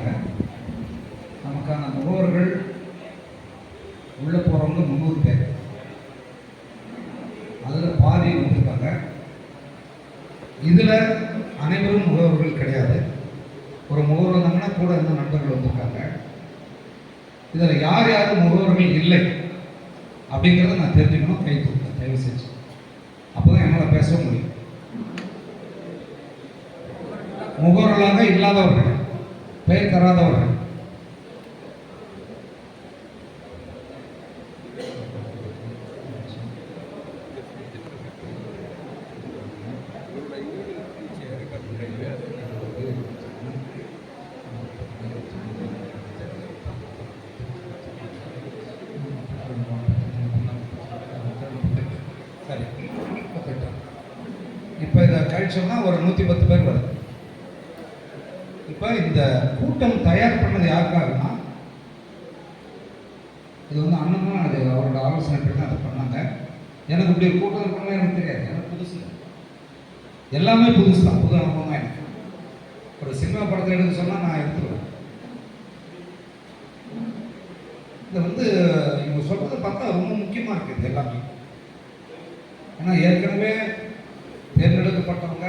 வந்திருக்காங்க நமக்கான முகவர்கள் உள்ளே போகிறவங்க முந்நூறு பேர். அதில் பாதி வந்திருக்காங்க இதில் அனைவரும் முகவர்கள் கிடையாது. ஒரு முகவர் வந்தாங்கன்னா கூட இருந்த நண்பர்கள் வந்திருக்காங்க. இதில் யார் யாரும் முகவர்கள் இல்லை அப்படிங்கிறத நான் தெரிஞ்சுக்கணும் கை கொடுத்தேன் தயவு செஞ்சு. அப்போ தான் என்னால் பேச முடியும். முகவர்களாக இல்லாதவர்கள். பெயர் தராதவர்கள் சரி இப்போ இதை கழிச்சோம்னா ஒரு நூற்றி பத்து பேர் வருது இப்போ இந்த கூட்டம் தயார் பண்ணது யாருக்காகனா இது வந்து அண்ணனும் அது அவரோட ஆலோசனை படி தான் அதை பண்ணாங்க. எனக்கு இப்படி ஒரு கூட்டம் இருக்கணும் எனக்கு தெரியாது. எனக்கு புதுசு எல்லாமே புதுசு தான் புது அனுபவம் தான் எனக்கு. ஒரு சினிமா படத்தை எடுக்க சொன்னால் நான் எடுத்துருவேன். இது வந்து இவங்க சொல்றதை பார்த்தா ரொம்ப முக்கியமாக இருக்குது இது எல்லாமே. ஏன்னா ஏற்கனவே தேர்ந்தெடுக்கப்பட்டவங்க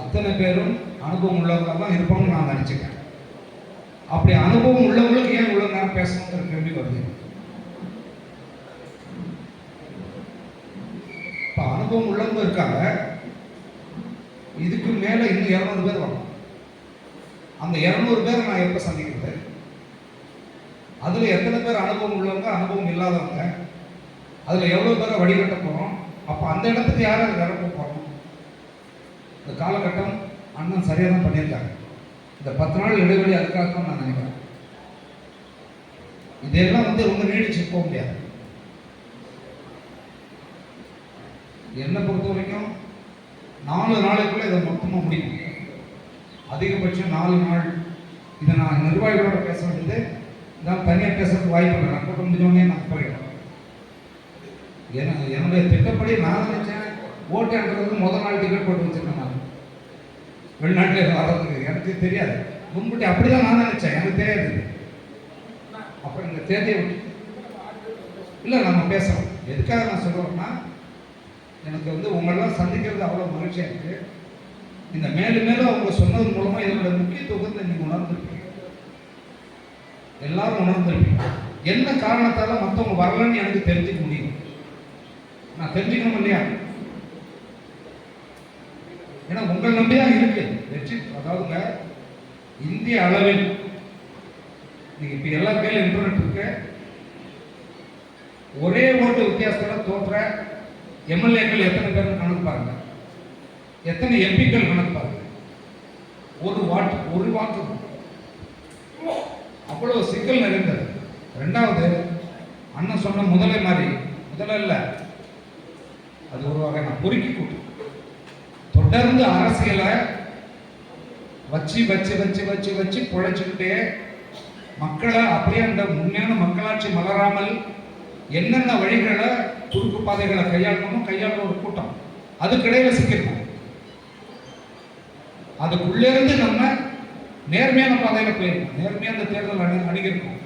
அத்தனை பேரும் அனுபவம் உள்ளவங்க தான் இருப்பாங்கன்னு நான் நினச்சிக்கிறேன். அப்படி அனுபவம் உள்ளவங்களுக்கு ஏன் இவ்வளோ நேரம் பேசணுங்கிற கேள்வி வருது? இப்போ அனுபவம் உள்ளவங்க இருக்காங்க. இதுக்கு மேலே இன்னும் இரநூறு பேர் வரணும். அந்த இரநூறு பேரை நான் எப்போ சந்திக்கிறது? அதில் எத்தனை பேர் அனுபவம் உள்ளவங்க அனுபவம் இல்லாதவங்க? அதில் எவ்வளோ பேரை வடிகட்ட போகிறோம் அப்போ அந்த இடத்துக்கு யாரை நிரப்ப போகிறோம் இந்த காலகட்டம் அண்ணன் சரியாக தான் பண்ணியிருக்காங்க இந்த பத்து நாள் இடைவெளி அதுக்காக தான் நான் நினைக்கிறேன். இதெல்லாம் வந்து ரொம்ப நீடிச்சு போக முடியாது. என்னை பொறுத்த வரைக்கும் நாலு நாளைக்குள்ள இதை மொத்தமாக முடியும் அதிகபட்சம் நாலு நாள் இதை நான் நிர்வாகிகளோட பேச வேண்டியது நான் தனியாக பேசுறதுக்கு வாய்ப்பு இல்லை. நான் கூட்டம் முடிஞ்சோடனே நான் போயிடுவேன். என்னுடைய திட்டப்படி நான் நினைச்சேன் ஓட்டு எடுக்கிறதுக்கு முதல் நாள் டிக்கெட் போட்டு வச்சிருக்கேன். வெளிநாட்டில் வர்றதுக்கு எனக்கு தெரியாது. முன்கூட்டி அப்படிதான் நான் நினச்சேன். எனக்கு தெரியாது. அப்புறம் இந்த தேதியை விட்டு இல்லை நம்ம பேசுகிறோம் எதுக்காக நான் சொல்கிறோம்னா எனக்கு வந்து உங்களெல்லாம் சந்திக்கிறது அவ்வளோ மகிழ்ச்சியாக இருக்குது இந்த மேலும் மேலும் அவங்க சொன்னது மூலமாக இதோட முக்கியத்துவத்தை நீங்கள் உணர்ந்துருப்பீங்க. எல்லாரும் உணர்ந்திருப்பீங்க. என்ன காரணத்தால் மற்றவங்க வரலன்னு எனக்கு தெரிஞ்சுக்க முடியும் நான் தெரிஞ்சுக்கணும் இல்லையா? ஏன்னா உங்கள் நம்பிதான் இருக்கு. வெற்றி அதாவதுங்க இந்திய அளவில். நீங்க இப்ப எல்லா கையிலும் இன்டர்நெட் இருக்கு ஒரே ஓட்டு வித்தியாசத்துல தோற்ற எம்எல்ஏக்கள் எத்தனை பேர் கணக்கு பாருங்க. எத்தனை எம்பிக்கள் கணக்கு பாருங்க. ஒரு வாட்டு ஒரு வாக்கு. அவ்வளவு சிக்கல் நிறைந்தது. ரெண்டாவது அண்ணன் சொன்ன முதலை மாதிரி முதல்ல இல்லை. அது ஒரு வகை நான் பொறுக்கி கூட்டு. தொடர்ந்து அரசியலை வச்சு வச்சு வச்சு வச்சு வச்சு குழைச்சுக்கிட்டே மக்களை அப்படியே அந்த உண்மையான மக்களாட்சி மலராமல் என்னென்ன வழிகளை குறுக்கு பாதைகளை கையாளணும் கையாளுற ஒரு கூட்டம். அதுக்கிடையில சிக்கிருக்கும் அதுக்குள்ளேருந்து நம்ம நேர்மையான பாதையில போயிருக்கோம். நேர்மையாக அந்த தேர்தல் அணி அணுகிருக்கோம்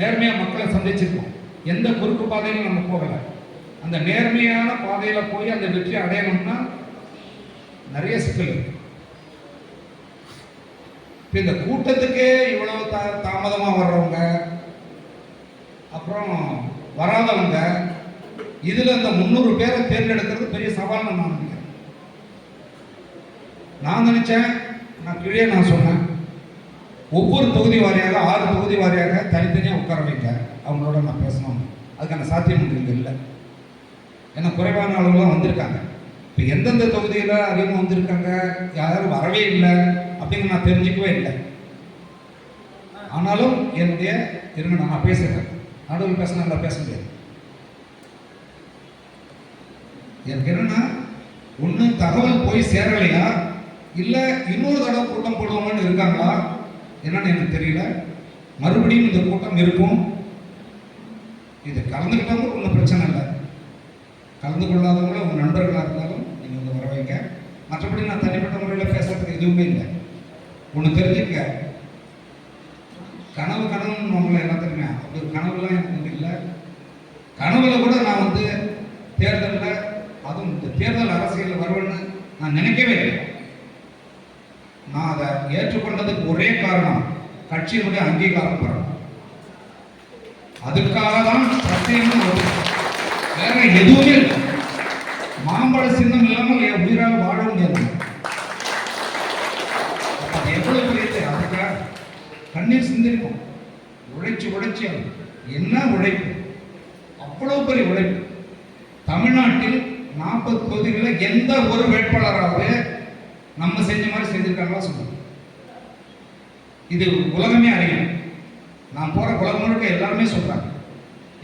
நேர்மையா மக்களை சந்திச்சிருக்கோம். எந்த குறுக்கு பாதையிலும் நம்ம போகலை. அந்த நேர்மையான பாதையில போய் அந்த வெற்றி அடையணும்னா நிறைய சிக்கல் இருக்கு. இந்த கூட்டத்துக்கே இவ்வளவு தா தாமதமாக வர்றவங்க அப்புறம் வராதவங்க இதில் இந்த முந்நூறு பேரை தேர்ந்தெடுக்கிறது பெரிய சவால்னு நான் நினைக்கிறேன். நான் நினச்சேன் நான் கீழே நான் சொன்னேன். ஒவ்வொரு தொகுதி வாரியாக ஆறு தொகுதி வாரியாக தனித்தனியாக உட்கார வைங்க. அவங்களோட நான் பேசணும். அதுக்கான சாத்தியம் இல்லை. ஏன்னா குறைவான அளவுலாம் வந்திருக்காங்க. இப்போ எந்தெந்த தொகுதியில் அதிகமாக வந்திருக்காங்க? யாரும் வரவே இல்லை. அப்படின்னு நான் தெரிஞ்சுக்கவே இல்லை. ஆனாலும் என்னுடைய இருங்க நான் பேசுகிறேன் நடுவில் பேச நல்லா பேச முடியாது. எனக்கு என்னன்னா ஒன்றும் தகவல் போய் சேரலையா? இல்லை இன்னொரு தடவை கூட்டம் போடுவாங்கன்னு இருக்காங்களா? என்னன்னு எனக்கு தெரியல. மறுபடியும் இந்த கூட்டம் இருக்கும். இது கலந்துக்கிட்டவங்க ஒன்றும் பிரச்சனை இல்லை. கலந்து கொள்ளாதவங்களும் உங்கள் நண்பர்களாக இருந்தாலும் வந்து வர வைங்க. மற்றபடி நான் தனிப்பட்ட முறையில் பேசுறதுக்கு எதுவுமே இல்லை. ஒன்று தெரிஞ்சுக்க கனவு கனவுன்னு உங்களை என்ன தெரியுமா? அப்படி ஒரு கனவுலாம் எனக்கு வந்து இல்லை. கனவுல கூட நான் வந்து தேர்தலில் அதுவும் இந்த தேர்தல் அரசியலில் வருவேன்னு நான் நினைக்கவே இல்லை. நான் அதை ஏற்றுக்கொண்டதுக்கு ஒரே காரணம் கட்சியினுடைய அங்கீகாரம் பெறணும் அதுக்காக தான் சத்தியம் வேற எதுவுமே இல்லை. மாம்பழ சின்னம் இல்லாமல் என் உயிராக வாழ முடியாது. எவ்வளவு பெரிய அதுக்காக கண்ணீர் சிந்திருக்கும். உழைச்சி உழைச்சி என்ன உழைப்பு? அவ்வளவு பெரிய உழைப்பு. தமிழ்நாட்டில் நாற்பது தொகுதிகளில் எந்த ஒரு வேட்பாளராவது நம்ம செஞ்ச மாதிரி செஞ்சிருக்காங்களா சொல்லுவோம் இது உலகமே அறியும் நான் போற உலகம் முழுக்க எல்லாருமே சொல்றாங்க.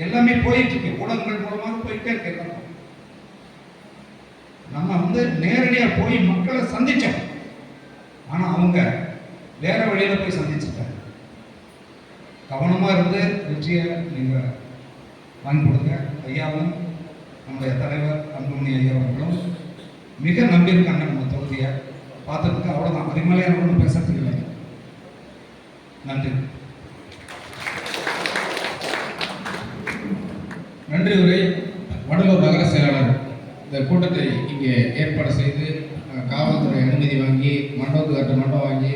எல்லாமே போயிட்டு இருக்கு. ஊடகங்கள் மூலமாக போயிட்டே இருக்கு வந்து நேரடியாக போய் மக்களை சந்திச்சோம் ஆனால் அவங்க வேற வழியில போய் சந்திச்சுட்டாங்க. கவனமா இருந்து வெற்றியை நீங்கள் வாங்கி கொடுங்க ஐயாவும் நம்முடைய தலைவர் அன்புமணி ஐயா அவர்களும் மிக நம்பியிருக்காங்க நம்ம தொகுதியை. பார்த்ததுக்கு அவ்வளோதான் அதுக்கு ஒன்றும் பேசுறதுக்கு இல்லை நன்றி. நன்றி உரை. வடலூர் நகர செயலாளர் இந்த கூட்டத்தை இங்கே ஏற்பாடு செய்து காவல்துறை அனுமதி வாங்கி மண்டபத்துக்கு மண்டபம் வாங்கி